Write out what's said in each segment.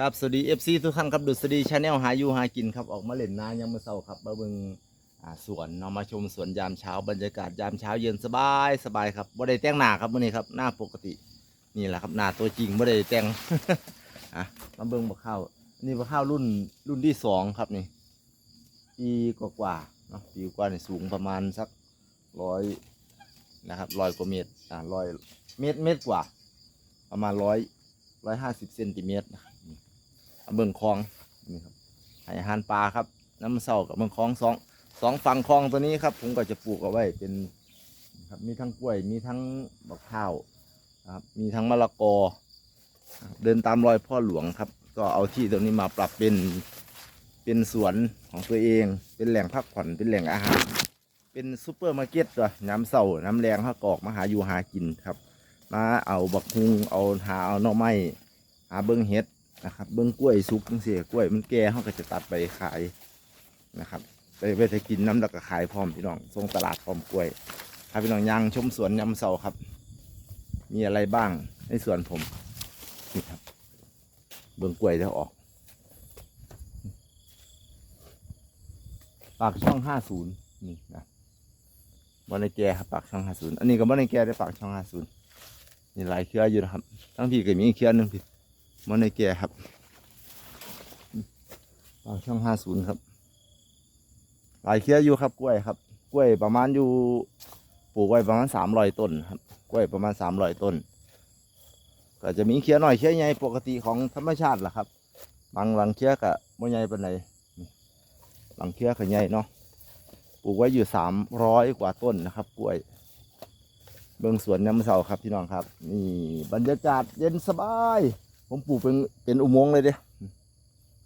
ครับสวัสดีเอฟซีทุกท่านครับดุษฎีชาแนลหาอยู่หากินครับออกมาเล่นน้ำยามมื้อเช้าครับมาเบิงอ่าสวนเนาะมาชมสวนยามเช้าบรรยากาศยามเช้าเย็นสบายสบายครับบ่ได้แต่งหน้าครับมื้อนี้ครับหน้าปกตินี่แหละครับหน้าตัวจริงบ่ได้แต่ง อะมาเบิงบักข้าวนี่บักข้าวรุ่นรุ่นที่สองครับนี่ปีกว่าๆเนาะปีกว่านี่สูงประมาณสักร้อยนะครับร้อยกว่าเมตรอ่าร้อยเมตรเมตรกว่า ประมาณร้อยร้อยห้าสิบเซนติเมตรนะครับ นี่เองคลองนี่ครับให้อาหารปลาครับ น้ำเศร้ากับเบิ่งคลองสองสองฝั่งคลองตัวนี้ครับ ผมก็จะปลูกเอาไว้เป็นครับมีทั้งกล้วยมีทั้งบักข้าวครับมีทั้งมะละกอ เดินตามรอยพ่อหลวงครับ ก็เอาที่ตรงนี้มาปรับเป็นเป็นสวนของตัวเอง เป็นแหล่งพักผ่อนเป็นแหล่งอาหาร เป็นซูเปอร์มาร์เก็ตตัวน้ำเศร้าน้ำแรงห้ากอกมาหาอยู่หากินครับ มาเอาบักฮุงเอาหาเอาหน่อไม้หาเบิ้งเห็ด นะครับเบิ้องกล้วยสุกจังซี่กล้วยมันแก่เขาก็จะตัดไปขายนะครับไปไปจะกินน้ำแล้วก็ขายพร้อมพี่น้องส่งตลาดพร้อมกล้วยพาพี่น้องย่างชมสวนยำเสาครับ มีอะไรบ้างในสวนผมนี่ครับ เบิ้องกล้วยจะออกปากช่องห้าศูนย์นี่นะบอนในแกครับปากช่องห้าศูนย์อันนี้ก็บอนในแกได้ปากช่องห้าศูนย์นี่หลายเครืออยู่นะครับทั้งพี่ก็มีเครือหนึ่งพี่ มันในแก่ครับปากช่องห้าศูนย์ครับ หลายเครืออยู่ครับกล้วยครับ กล้วยประมาณอยู่ปลูกไว้ประมาณสามร้อยต้นครับ กล้วยประมาณสามร้อยต้น ก็จะมีเครือหน่อยเครือใหญ่ปกติของธรรมชาติแหละครับ บางหลังเครือก็ไม่ใหญ่ปานใดนี่หลังเครือก็ใหญ่เนาะ ปลูกไว้อยู่สามร้อยกว่าต้นนะครับ กล้วย เบื้องสวนน้ำเสาครับพี่น้องครับ นี่บรรยากาศเย็นสบาย ผมปลูกเป็นเป็นอุโมงค์เลยเด้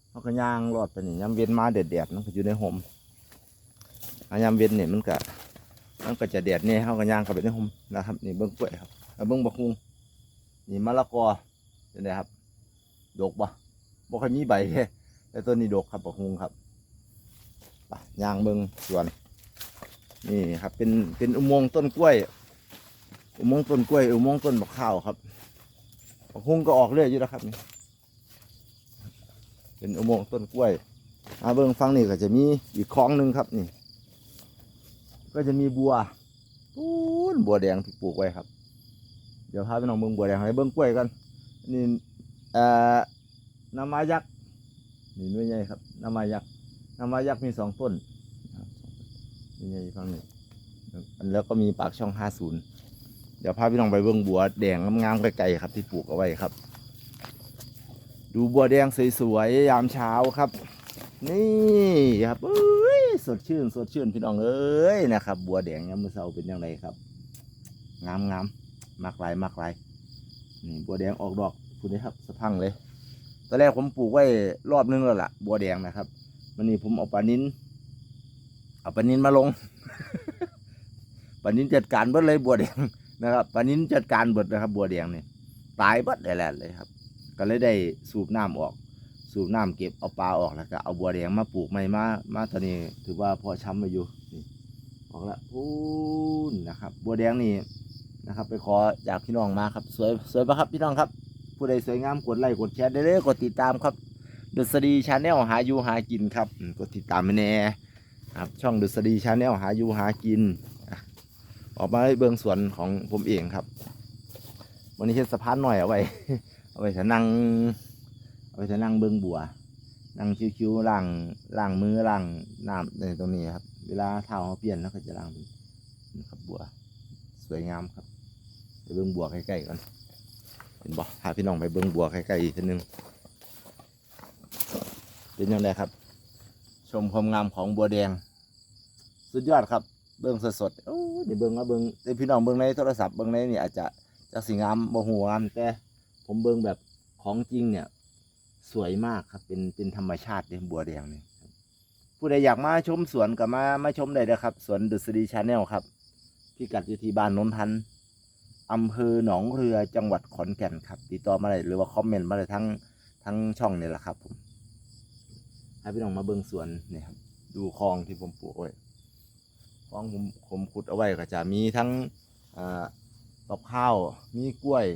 เขาก็ย่างรอดไปนี่ยามเวียนมาแดดๆมันก็อยู่ในห่มอะยามเวียนเนี่ยมันก็มันก็จะแดดเนี่ยเขาก็ย่างเข้าไปในห่มนะครับนี่เบื้องกล้วยครับเบื้องบักฮุงนี่มะละกอเห็นไหมครับดกปะบ่ค่อยมีใบเด้แต่ต้นนี้ดกครับบักฮุงครับไปย่างเบื้องสวนนี่ครับเป็นเป็นอุโมงค์ต้นกล้วย อุโมงค์ต้นกล้วย อุโมงค์ต้นบักข้าวครับ บักฮุ้งก็ออกเรื่อยอยู่แล้วครับนี่เป็นอุโมงค์ต้นกล้วยอาเบิ้งฟังนี่ก็จะมีอีกคลองหนึ่งครับนี่ ก็จะมีบัวปูนบัวแดงที่ปลูกไว้ครับ เดี๋ยวพาไปน้องเบิ้งบัวแดงให้เบิ้งกล้วยกันนี่เอ่อน้ำมายักษ์นี่หน่วยใหญ่ครับน้ำมายักษ์น้ำมายักษ์มีสองต้นครับสองต้นนี่ใหญ่ฟังนี่อันแล้วก็มีปากช่องห้าศูนย์ เดี๋ยวพาพี่น้องไปเบิ่งบัวแดงงามๆไกลๆครับที่ปลูกเอาไว้ครับ ดูบัวแดงสวยๆยามเช้าครับ นี่ครับเอ้ยสดชื่นสดชื่นพี่น้องเอ้ยนะครับ บัวแดงยามมื้อเช้าเป็นยังไงครับงามงามมากลายมากลายนี่บัวแดงออกดอกคุณนี่ครับสะพังเลยตอนแรกผมปลูกไว้รอบนึงแล้วล่ะ บัวแดงนะครับวันนี้ผมเอาปลานินเอาปลานินมาลงปลานินจัดการเบิดเลยบัวแดง นะครับปลานินจัดการเบิดนะครับบัวแดงเนี่ยตายบิดได้แล้วเลยครับ ก็เลยได้สูบน้ำออก สูบน้ำเก็บเอาปลาออกแล้วก็เอาบัวแดงมาปลูกใหม่มามาตอนนี้ถือว่าพอช้ำมาอยู่นี่ออกล้วพูนนะครับ บัวแดงนี่นะครับ ไปขอจากพี่น้องมาครับ สวยสวยปะครับพี่น้องครับ ผู้ใดสวยงามกดไลค์กดแชร์ได้เลยกดติดตามครับดุษฎีชาแนลหาอยู่หากินครับกดติดตามไปแน่ครับช่องดุษฎีชาแนลหาอยู่หากิน ออกมาให้เบื้องสวนของผมเองครับวันนี้เฮ็ดสะพานหน่อยเอาไว้ เอาไว้จะนั่งเอาไว้จะนั่งเบื้องบัว นั่งคิวๆล้างล้างมือล้างน้ำในตรงนี้ครับ เวลาเท้าเขาเปลี่ยนแล้วก็จะล้างนนะครับบัว สวยงามครับไปเบื้องบัวใกล้ๆกันเห็นบ่พาพี่น้องไปเบื้องบัวใกล้ๆอีกทีนึงเป็นยังไงครับ ชมความงามของบัวแดง สุดยอดครับ เบิ้งสดๆโอ้เดี๋ยวเบิ้งมาเบิ้งแต่พี่น้องเบิ้งในโทรศัพท์เบิ้งในนี่อาจจะจะสีงามบ่หัวงามแต่ผมเบิ้งแบบของจริงเนี่ย สวยมากครับเป็นเป็นธรรมชาติเลยบัวแดงเนี่ยผู้ใดอยากมาชมสวนก็มามาชมได้นะครับ สวนดุษฎีชาแนลครับพิกัดอยู่ที่บ้านนนทันอำเภอหนองเรือจังหวัดขอนแก่นครับ ติดต่อมาได้หรือว่าคอมเมนต์มาได้ทั้งทั้งช่องนี่แหละครับผมให้พี่น้องมาเบิ้งสวนเนี่ยครับดูคลองที่ผมปลูกไว้ ฟองผมผมขุดเอาไว้ก็จะมีทั้งอ่าตอกข้าวมีกล้วย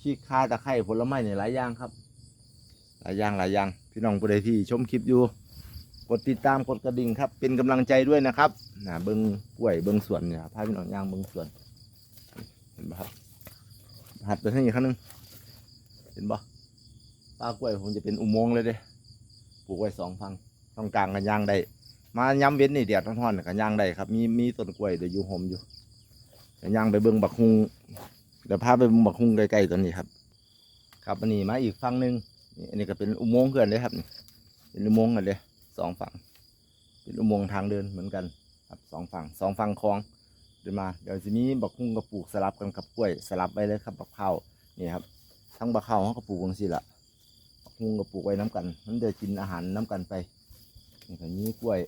ขี้ข้าตะไคร้ผลไม้ในหลายอย่างครับ หลายอย่างหลายอย่างพี่น้องผู้ใดที่ชมคลิปอยู่กดติดตามกดกระดิ่งครับ เป็นกำลังใจด้วยนะครับนะเบิ้งกล้วยเบิ้งสวนเนี่ยพาพี่น้องย่างเบิ้งสวนเห็นปะครับหัดไปทางอีกครั้งหนึงเห็นปะป้ากล้วยผมจะเป็นอุโมงค์เลยเด้ปลูกไว้สองฝั่งตรงกลางกันย่างได้ มาย้ำเว้นนี่เดียดร้อนๆกันย่างได้ครับ มีมีต้นกล้วยเดี๋ยวอยู่ห่มอยู่กันย่างไปเบิ้งบักฮุงเดี๋ยวพาไปเบิ้งบักฮุงใกล้ๆตัวนี้ครับ ครับอันนี้มาอีกฝั่งหนึ่งนี่อันนี้ก็เป็นอุโมงค์เกินเลยครับเป็นอุโมงค์กันเลยสองฝั่ง เป็นอุโมงค์ทางเดินเหมือนกันครับสองฝั่งสองฝั่งคลองเดินมา เดี๋ยวจะมีบักฮุงกับปลูกสลับกันกับกล้วยสลับไปเลยครับบักเผานี่ครับ ทั้งบักเผาเขาก็ปลูกกันสิละบักฮุงกับปลูกไว้น้กัน มันจะกินอาหารน้กันไปนี่ก็นี้กล้วย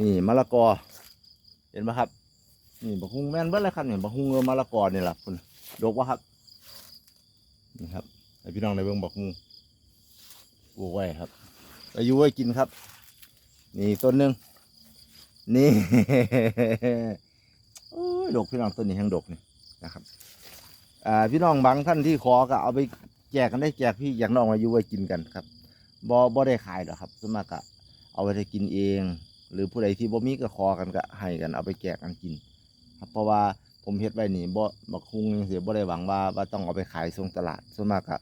นี่มะละกอ เห็นไหมครับ นี่บักฮุงแม่นเบิ้เลยครับเนี่ยบักฮุงกับมะละกอนี่แหละคุณดกวะครับ นี่ครับให้พี่น้องในเบื้องบักฮุงปลูกไว้ครับอายุไว้กินครับ นี่ต้นหนึ่งนี่โอ้ยดกพี่น้องต้นนี้แห้งดกนี่นะครับอ่าพี่น้องบางท่านที่ขอก็เอาไปแจกกันได้แจกพี่อย่างน้องอายุไว้กินกันครับบ่บ่ได้ขายหรอกครับสมากก็เอาไปให้กินเอง หรือผู้ใดที่บ่มีก็ขอกันก็ให้กันเอาไปแจกกันกิน ครับเพราะว่าผมเฮ็ดไว้นี่บ่บักฮุงจังซี่บ่ได้หวังว่าว่าต้องเอาไปขายส่งตลาดส่วนมากก็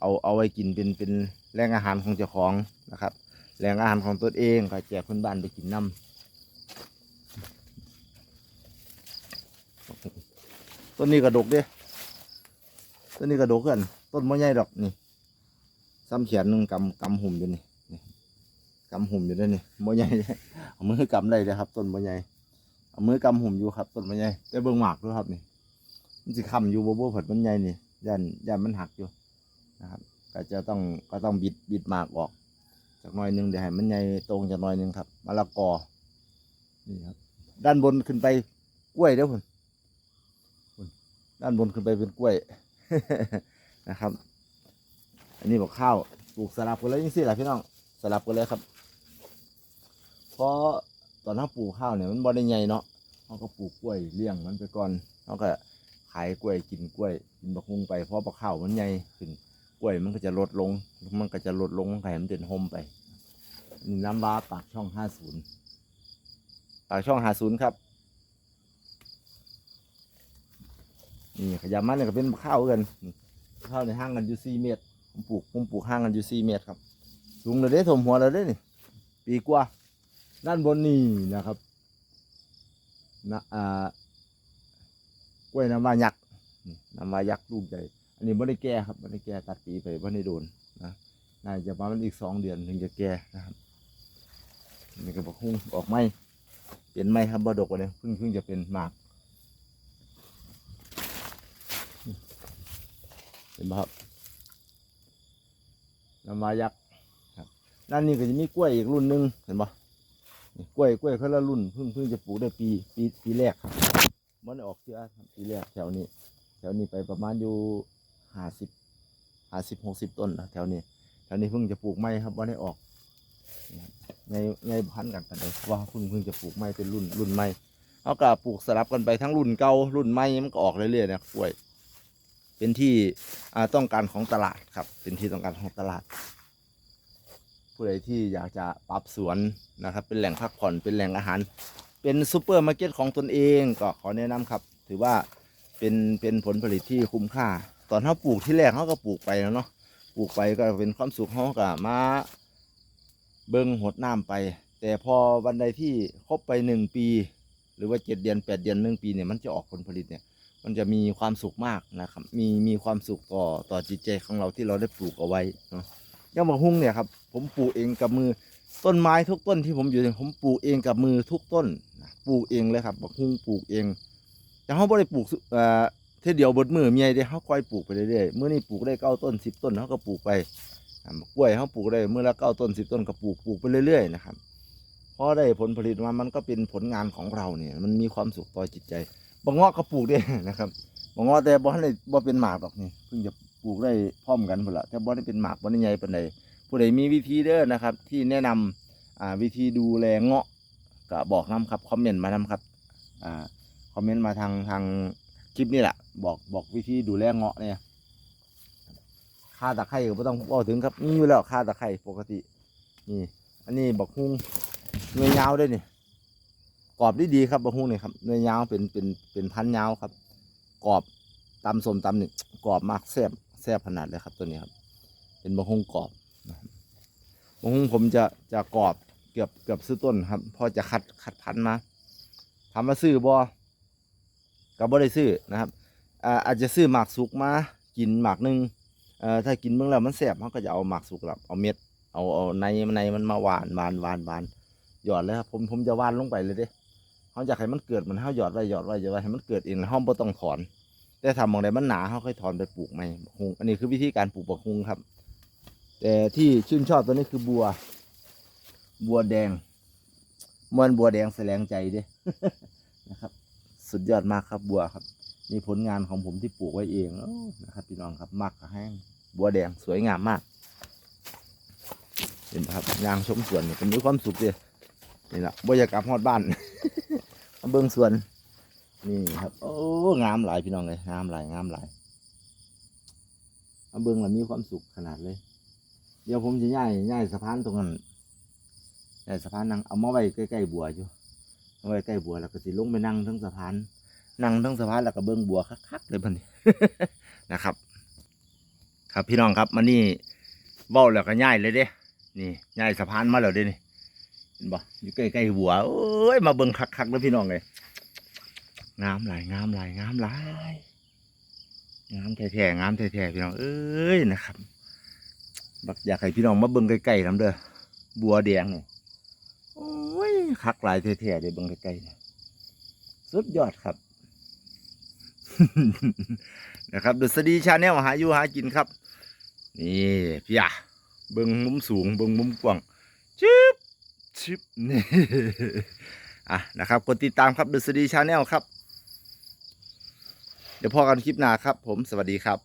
เอาเอาไว้กินเป็นเป็นแหล่งอาหารของเจ้าของนะครับแหล่งอาหารของตัวเองก็แจกเพื่อนบ้านไปกินน้ำต้นนี้กระดกเด้ต้นนี้กระดกกันต้นมะใหญ่ดอกนี่ซ้ำเขียนหนึงกำกำหุ่มอยู่นี่ กำหุ่มอยู่ด้วยนี่มะใหญ่เอามือกำได้เลยครับ ต้นมะใหญ่เอามือกำหุ่มอยู่ครับต้นมันใหญ่แต่เบิ่งหมากด้วยครับนี่มันสิค้ำอยู่บ่บ่ผัดมันใหญ่นี่ย่านย่านมันหักอยู่นะครับ ก็จะต้องก็ต้องบิดบิดหมากออกจากหน่อยนึงเดี๋ยวให้มันใหญ่ตรงจากหน่อยนึงครับมะละกอนี่ครับ ด้านบนขึ้นไปกล้วยเด้อพุ่นพุ่นด้านบนขึ้นไปเป็นกล้วยนะครับ อันนี้บอกข้าวปลูกสลับกันเลยยังสิล่ะพี่น้องสลับกันเลยครับ เพราะตอนเราปลูกข้าวเนี่ยมันบ่ได้ใหญ่เนาะเขาก็ปลูกกล้วยเลี้ยงมันไปก่อนเขาก็ขายกล้วยกินกล้วยกินบักฮุงไปเพราะบักข้าวมันใหญ่ขึ้นกล้วยมันก็จะลดลง มันก็จะลดลงไข่มันเด่นหมไปนี่น้ำว้าปากช่องห้าศูนย์ปากช่องห้าศูนย์ครับนี่ขยำมันเนี่ยก็เป็นบักข้าวกันข้าวในห้างกันอยู่สี่เมตรผมปลูกผมปลูกห้างกันอยู่สี่เมตรครับ สูงเลยเด้ถมหัวเลยเด้นี่ปีกว่า ด้านบนนี่นะครับนะอ่ากล้วยน้ำว้ายักษ์น้ำว้ายักษ์ลูกใหญ่ อันนี้ไม่ได้แก่ครับไม่ได้แก่ตัดปีไปไม่ได้โดนนะน่าจะประมาณอีกสองเดือนถึงจะแก่นะครับนี่ก็บอกหุ้งออกไม้เปลี่ยนไม้ครับบ่ดกว่าเลยเพิ่งเพิ่งจะเป็นหมากเห็นไหมครับน้ำว้ายักษ์ครับด้านนี้ก็จะมีกล้วยอีกรุ่นหนึงเห็นปะนี่ กล้วยกล้วยเขาละรุ่นเพิ่งเพิ่งจะปลูกได้ปีปีปีแรกครับมันออกเชื้อปีแรกแถวนี้ แถวนี้ไปประมาณอยู่ห้าสิบห้าสิบหกสิบต้นนะแถวนี้แถวนี้เพิ่งจะปลูกไม้ครับว่าได้ออกในในพันกันกันเลยว่าเพิ่งเพิ่งจะปลูกไม้เป็นรุ่นรุ่นไม้เขาก็ปลูกสลับกันไปทั้งรุ่นเก่ารุ่นใหม่มันก็ออกเรื่อยๆนะกล้วย เป็นที่ต้องการของตลาดครับ เป็นที่ต้องการของตลาด ผู้ใดที่อยากจะปรับสวนนะครับ เป็นแหล่งพักผ่อนเป็นแหล่งอาหาร เป็นซูเปอร์มาร์เก็ตของตนเองก็ขอแนะนำครับ ถือว่าเป็นเป็นผลผลิตที่คุ้มค่า ตอนเขาปลูกที่แรกเขาก็ปลูกไปแล้วเนาะปลูกไปก็เป็นความสุขเขาก็มาเบิ้งหดน้ำไป แต่พอวันใดที่ครบไปหนึ่งปี หรือว่าเจ็ดเดือนแปดเดือนหนึ่งปีเนี่ยมันจะออกผลผลิตเนี่ยมันจะมีความสุขมากนะครับ มีมีความสุขต่อต่อจิตใจของเราที่เราได้ปลูกเอาไว้เนาะอยังบักฮุ้งเนี่ยครับ ผมปลูกเองกับมือ ต้นไม้ทุกต้นที่ผมอยู่เนี่ยผมปลูกเองกับมือทุกต้นปลูกเองเลยครับบักฮุ้งปลูกเอง แต่เขาไม่ได้ปลูกสุเอ่อเท่เดียวบดมือเมียเดียวเขาค่อยปลูกไปเรื่อยๆเมื่อนี้ปลูกได้เก้าต้นสิบต้นเขาก็ปลูกไปกล้วยเขาปลูกได้เมื่อละเก้าต้นสิบต้นก็ปลูกปลูกไปเรื่อยๆนะครับพอได้ผลผลิตมามันก็เป็นผลงานของเราเนี่ย มันมีความสุขต่อจิตใจบางงาะก็ปลูกได้นะครับบางงาะแต่บ่ได้บ่เป็นหมากหรอกนี่เพิ่งจะปลูกได้พร้อมกันหมดละแต่บ่ได้เป็นหมากบ่ได้ใหญ่ปานใด ผู้ใดมีวิธีเด้อนะครับ ที่แนะนำอ่าวิธีดูแลเงาะก็บอกน้ำครับคอมเมนต์มาน้ำครับอ่าคอมเมนต์มาทางทางคลิปนี้แหละบอกบอกวิธีดูแลเงาะเนี่ยค่าตะไคร้ก็ไม่ต้องบอกถึงครับมีอยู่แล้วค่าตะไคร้ปกตินี่อันนี้บักฮุงเนื้อยาวด้วยนี่กรอบดีดีครับบักฮุงนี่ครับเนื้อยาวเป็นเป็นเป็นพันยาวครับกรอบตำสมตำนี่กรอบมากแซ่บแซ่บขนาดเลยครับตัวนี้ครับ เป็นบักฮุงกรอบ นะครับบักฮุงผมจะจะกรอบเกือบเกือบซื้อต้นครับพอจะคัดคัดพันธุ์มาถามว่าซื้อบ่ก็บ่ได้ซื้อนะครับอาจจะซื้อหมากสุกมากินหมากหนึงเอ่อถ้ากินเมื่อแล้วมันแซ่บเขาก็จะเอาหมากสุกแล้วเอาเม็ดเอาเอาในในมันมาหวานหวานหวานหวานหยอดเลยครับผมผมจะหวานลงไปเลยเด้เขาอยากให้มันเกิดมันเขาหยอดไว้หยอดไว้หยอดไว้ให้มันเกิดเองแล้วเขาบ่ต้องถอน แต่ทำมองใดมันหนาเขาค่อยถอนไปปลูกใหม่บักฮุงอันนี้คือวิธีการปลูกบักฮุงครับ แต่ที่ชื่นชอบตัวนี้คือบัว บัวแดงมวนบัวแดงแสลงใจเด้นะครับ สุดยอดมากครับบัวครับนี่ผลงานของผมที่ปลูกไว้เองนะครับพี่น้องครับมักกับแห้งบัวแดงสวยงามมาก เห็นปะครับยางชมสวนนี่ผมมีความสุขเลยนี่แหละบ่อยากกลับฮอดบ้านเบิ่งสวน นี่ครับ โอ้งามหลายพี่น้องเลยงามหลายงามหลายเบิ่งแล้วมีความสุขขนาดเลย เดี๋ยวผมจะย้ายย้ายสะพานตรงนั้นย้ายสะพานนั่งเอามาไว้ใกล้ๆบัวอยู่เอาไว้ใกล้บัวแล้วก็สิลงไปนั่งทั้งสะพานนั่งทั้งสะพานแล้วก็เบิ่งบัวคักๆเลยพันนี้นะครับ ครับพี่น้องครับมานี่เว้าแล้วก็ย้ายเลยเด้ นี่ย้ายสะพานมาแล้วเด้นี่เห็นบ่อยู่ใกล้ๆบัวโอ้ยมาเบิ่งคักๆเลยพี่น้องเลยงามหลายงามหลายงามหลายงามแท้ๆงามแท้ๆพี่น้องเอ้ยนะครับ บักอยากให้พี่น้องมาเบิ่งใกล้ๆน้ำเด้อบัวแดงนี่โอ้ยคักหลายแท้ๆเลยเบิ่งใกล้ๆเนี่ยสุดยอดครับ นะครับดุษฎีชาแนลหาอยู่หากินครับ นี่พี่อะเบิ่งมุมสูงเบิ่งมุมกว้างชิบชิบนี่อะนะครับกดติดตามครับดุษฎีชาแนลครับ เดี๋ยวพอกันคลิปหน้าครับ ผมสวัสดีครับ